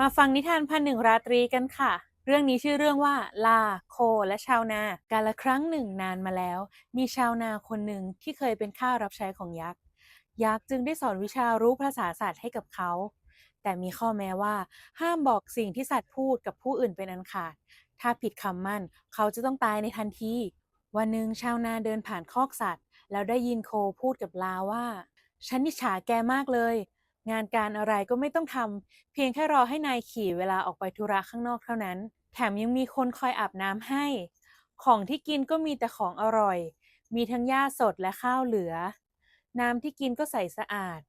มาฟังนิทานพันหนึ่งราตรีกันค่ะ เรื่องนี้ชื่อเรื่องว่า ลา โค และชาวนา กาละครั้งหนึ่งนานมาแล้ว มีชาวนาคนหนึ่งที่เคยเป็นข้ารับใช้ของยักษ์ ยักษ์จึงได้สอนวิชารู้ภาษาสัตว์ให้กับเขา แต่มีข้อแม้ว่า ห้ามบอกสิ่งที่สัตว์พูดกับผู้อื่นเป็นอันขาด ถ้าผิดคำมั่น เขาจะต้องตายในทันที วันหนึ่งชาวนาเดินผ่านคอกสัตว์ แล้วได้ยินโคพูดกับลาว่า ฉันนิจฉาแกมากเลย งานการอะไรก็ไม่ต้องทำเพียงแค่รอให้นายขี่เวลาออกไปธุระข้างนอกเท่านั้น แถมยังมีคนคอยอาบน้ำให้ ของที่กินก็มีแต่ของอร่อย มีทั้งหญ้าสดและข้าวเหลือ น้ำที่กินก็ใสสะอาด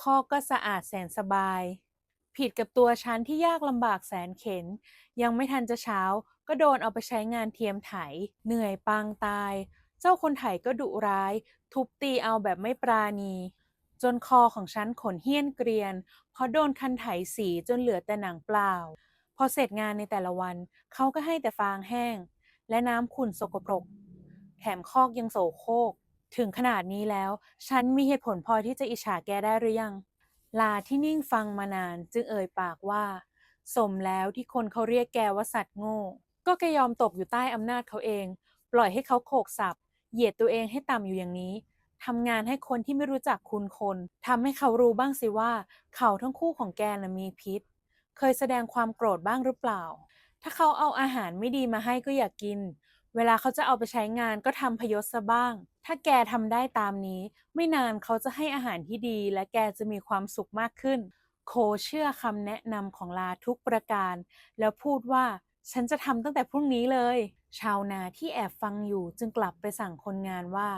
คอกก็สะอาดแสนสบาย ผิดกับตัวฉันที่ยากลำบากแสนเข็น ยังไม่ทันจะเช้า ก็โดนเอาไปใช้งานเทียมไถ เหนื่อยปางตาย เจ้าคนไถก็ดุร้าย ทุบตีเอาแบบไม่ปราณี จนคอของฉันขนเหี้ยนเกรียน เพราะโดนคันไถสีจนเหลือแต่หนังเปล่า พอเสร็จงานในแต่ละวัน เขาก็ให้แต่ฟางแห้ง และน้ำขุ่นสกปรก แถมคอกยังโสโครก ถึงขนาดนี้แล้ว ฉันมีเหตุผลพอที่จะอิจฉาแกได้หรือยัง ลาที่นิ่งฟังมานานจึงเอ่ยปากว่า สมแล้วที่คนเขาเรียกแกว่าสัตว์โง่ ก็แกยอมตกอยู่ใต้อำนาจเขาเอง ปล่อยให้เขาโขกสับเหยียดตัวเองให้ต่ำอยู่อย่างนี้ ทำงานให้คนที่ไม่รู้จักคุณคนทำให้เขารู้บ้างสิว่า เขาทั้งคู่ของแกน่ะมีพิษ เคยแสดงความโกรธบ้างหรือเปล่า ถ้าเขาเอาอาหารไม่ดีมาให้ก็อยากกิน เวลาเขาจะเอาไปใช้งานก็ทำพยศซะบ้าง ถ้าแกทำได้ตามนี้ ไม่นานเขาจะให้อาหารที่ดี และแกจะมีความสุขมากขึ้น โคเชื่อคำแนะนำของลาทุกประการ แล้วพูดว่าฉันจะทำตั้งแต่พรุ่งนี้เลย ชาวนาที่แอบฟังอยู่จึงกลับไปสั่งคนงานว่า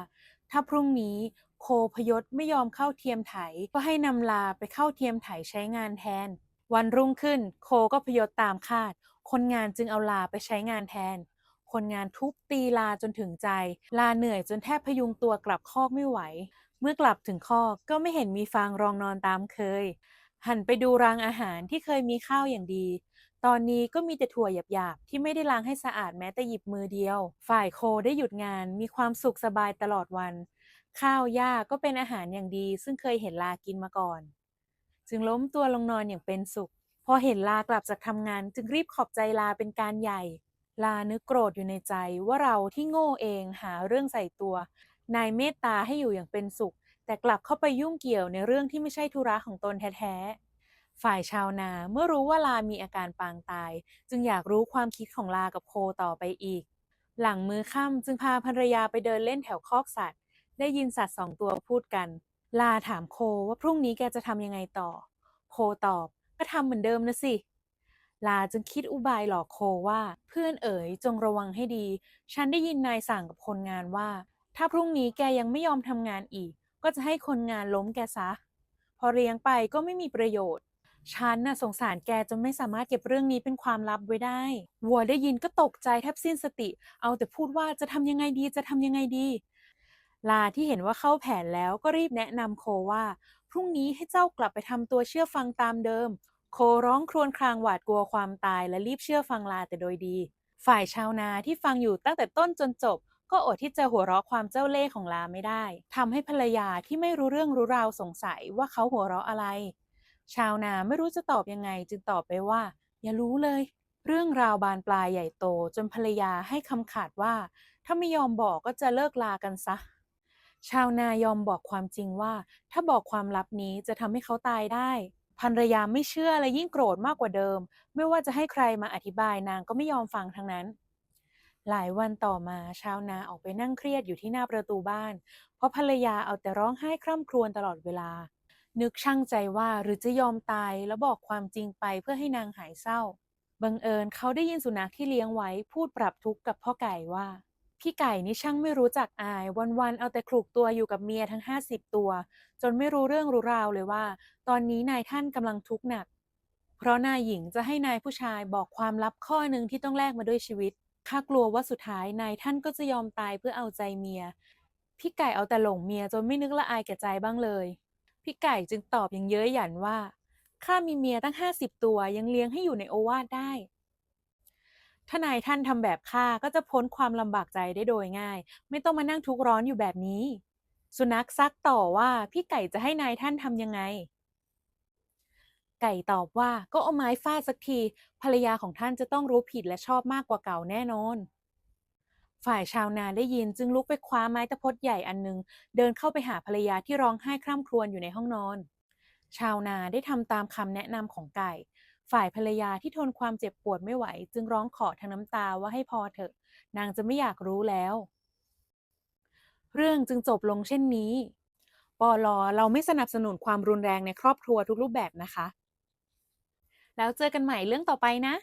ถ้าพรุ่งนี้โคพยศไม่ยอมเข้าเทียมไถ ก็ให้นำลาไปเข้าเทียมไถใช้งานแทน วันรุ่งขึ้นโคก็พยศตามคาด คนงานจึงเอาลาไปใช้งานแทน คนงานทุบตีลาจนถึงใจ ลาเหนื่อยจนแทบพยุงตัวกลับคอกไม่ไหว เมื่อกลับถึงคอกก็ไม่เห็นมีฟางรองนอนตามเคย หันไปดูรางอาหารที่เคยมีข้าวอย่างดี ตอนนี้ก็มีแต่ถั่วหยาบๆ ที่ไม่ได้ล้างให้สะอาดแม้แต่หยิบมือเดียว ฝ่ายโคได้หยุดงานมีความสุขสบายตลอดวัน ข้าวหญ้าก็เป็นอาหารอย่างดี ซึ่งเคยเห็นลากินมาก่อน จึงล้มตัวลงนอนอย่างเป็นสุข พอเห็นลากลับจากทำงาน จึงรีบขอบใจลาเป็นการใหญ่ ลานึกโกรธอยู่ในใจว่าเราที่โง่เองหาเรื่องใส่ตัว นายเมตตาให้อยู่อย่างเป็นสุข แต่กลับเข้าไปยุ่งเกี่ยวในเรื่องที่ไม่ใช่ธุระของตนแท้ๆ ฝ่ายชาวนาเมื่อรู้ว่าลามีอาการปางตาย จึงอยากรู้ความคิดของลากับโคต่อไปอีก หลังมือค่ำจึงพาภรรยาไปเดินเล่นแถวคอกสัตว์ ได้ยินสัตว์สองตัวพูดกัน ลาถามโคว่าพรุ่งนี้แกจะทำยังไงต่อ โคตอบก็ทำเหมือนเดิมนะสิลาจึงคิดอุบายหลอกโคว่า เพื่อนเอ๋ยจงระวังให้ดี ฉันได้ยินนายสั่งกับคนงานว่า ถ้าพรุ่งนี้แกยังไม่ยอมทำงานอีก ก็จะให้คนงานล้มแกซะ พอเลี้ยงไปก็ไม่มีประโยชน์ ฉันน่ะสงสารแกจนไม่สามารถเก็บเรื่องนี้เป็นความลับไว้ได้ วัวได้ยินก็ตกใจแทบสิ้นสติ เอาแต่พูดว่าจะทำยังไงดีจะทำยังไงดี ลาที่เห็นว่าเข้าแผนแล้วก็รีบแนะนำโคว่า พรุ่งนี้ให้เจ้ากลับไปทำตัวเชื่อฟังตามเดิม โคร้องครวญครางหวาดกลัวความตายและรีบเชื่อฟังลาแต่โดยดี ฝ่ายชาวนาที่ฟังอยู่ตั้งแต่ต้นจนจบก็อดที่จะหัวเราะความเจ้าเล่ห์ของลาไม่ได้ทำให้ภรรยาที่ไม่รู้เรื่องรู้ราวสงสัยว่าเขาหัวเราะอะไร ชาวนาไม่รู้จะตอบยังไงจึงตอบไปว่า อย่ารู้เลย เรื่องราวบานปลายใหญ่โตจนภรรยาให้คำขาดว่า ถ้าไม่ยอมบอกก็จะเลิกลากันซะ ชาวนายอมบอกความจริงว่า ถ้าบอกความลับนี้จะทำให้เขาตายได้ภรรยาไม่เชื่อและยิ่งโกรธมากกว่าเดิม ไม่ว่าจะให้ใครมาอธิบายนางก็ไม่ยอมฟังทั้งนั้น หลายวันต่อมาชาวนาออกไปนั่งเครียดอยู่ที่หน้าประตูบ้าน เพราะภรรยาเอาแต่ร้องไห้คร่ำครวญตลอดเวลา นึกช่างใจว่าหรือจะยอมตายแล้วบอกความจริงไปเพื่อให้นางหายเศร้า บังเอิญเขาได้ยินสุนัขที่เลี้ยงไว้พูดปรับทุกข์กับพ่อไก่ว่า พี่ไก่นี่ช่างไม่รู้จักอาย วันๆเอาแต่คลุกตัวอยู่กับเมียทั้งห้าสิบตัว จนไม่รู้เรื่องรู้ราวเลยว่า ตอนนี้นายท่านกำลังทุกข์หนัก เพราะนายหญิงจะให้นายผู้ชายบอกความลับข้อหนึ่งที่ต้องแลกมาด้วยชีวิตข้ากลัวว่าสุดท้ายนายท่านก็จะยอมตายเพื่อเอาใจเมีย พี่ไก่เอาแต่หลงเมียจนไม่นึกละอายแก่ใจบ้างเลย พี่ไก่จึงตอบอย่างเย้ยหยันว่า ข้ามีเมียตั้งห้าสิบตัวยังเลี้ยงให้อยู่ในโอวาทได้ถ้านายท่านทำแบบข้าก็จะพ้นความลำบากใจได้โดยง่าย ไม่ต้องมานั่งทุกข์ร้อนอยู่แบบนี้ สุนัขซักต่อว่าพี่ไก่จะให้นายท่านทำยังไง ไก่ตอบว่าก็เอาไม้ฟาดสักที ภรรยาของท่านจะต้องรู้ผิดและชอบมากกว่าเก่าแน่นอน ฝ่ายชาวนาได้ยินจึงลุกไปคว้าไม้ตะพดใหญ่อันหนึงเดินเข้าไปหาภรรยาที่ร้องไห้คร่ำครวญอยู่ในห้องนอน ชาวนาได้ทำตามคำแนะนำของไก่ ฝ่ายภรรยาที่ทนความเจ็บปวดไม่ไหว จึงร้องขอทั้งน้ำตาว่าให้พอเถอะ นางจะไม่อยากรู้แล้ว เรื่องจึงจบลงเช่นนี้ปอลอเราไม่สนับสนุนความรุนแรงในครอบครัวทุกรูปแบบนะคะ แล้วเจอกันใหม่เรื่องต่อไปนะ